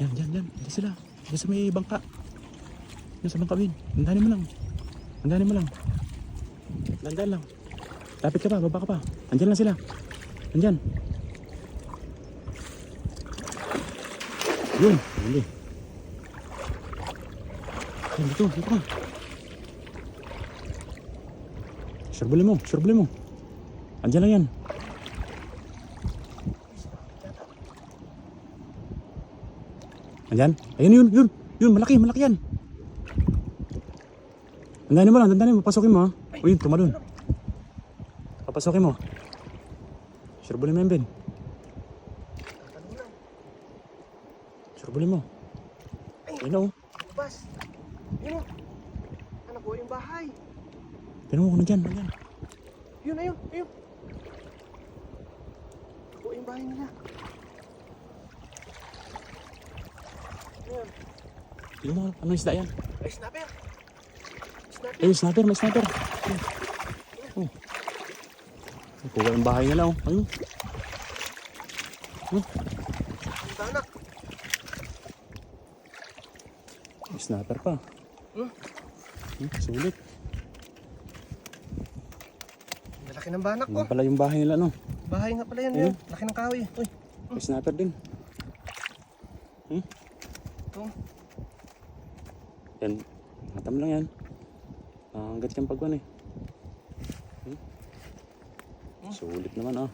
Yan, yan, yan. Diyan sila. Diyan sa may bangka. Diyan sa bangka, Win. Andanin mo lang. Andanin mo lang. Dandan lang. Lapit ka pa, baba ka pa. Andyan lang sila. Andyan. Yun, hindi. Yan, dito, dito ka. Surbulin mo, surbulin mo. Andyan lang yan. Andyan? Ayun yun, yun. Yun, malaki, malaki yan. Dandanin mo lang, dandanin mo. Pasokin mo ha. Uy, tumalon. Papasokin mo. Surbulin mo yan, Ben. Surbulin mo. Ayun o. Bas. Yun o. Anak ko yung bahay. Tignan mo kung nandyan, nandyan. Yun, ayun, ayun. Ako yung bahay nila. Tignan mo, ano isda yan? Ay, snapper. Snapper. Ayun, sniper, may sniper. Ayun. Oh. Ay, Kuha yung bahay nila oh. Ayun. Ang anak. May sniper pa. Hmm? Hmm, sulit. Malaki ng banak ko. Yan pala yung bahay nila no. Bahay nga pala yan. Yun. Laki ng kahoy. Uy. May sniper din. Hmm? Ito. Yan. Matam lang yan. Ah, hanggat kang pagwan eh. Hmm? Hmm? Sulit naman ah.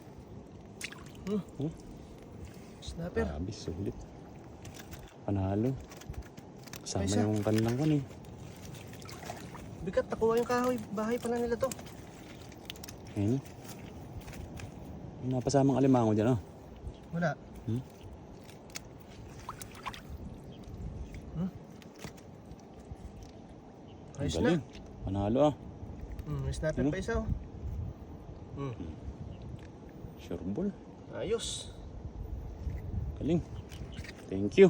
Snapper. Grabe, sulit. Panalo. Kasama Ay, siya. yung kanilang kan eh. Bigat. Nakuha yung kahoy. Bahay pala nila to. Ayun. Yung napasamang alimango dyan ah. Wala. Hmm? Hmm? Ang Ayos na. galing. Panalo ah. Hmm, may snapper Hmm? pa isa oh. Hmm. Sure ball. Ayos. Galing. Thank you.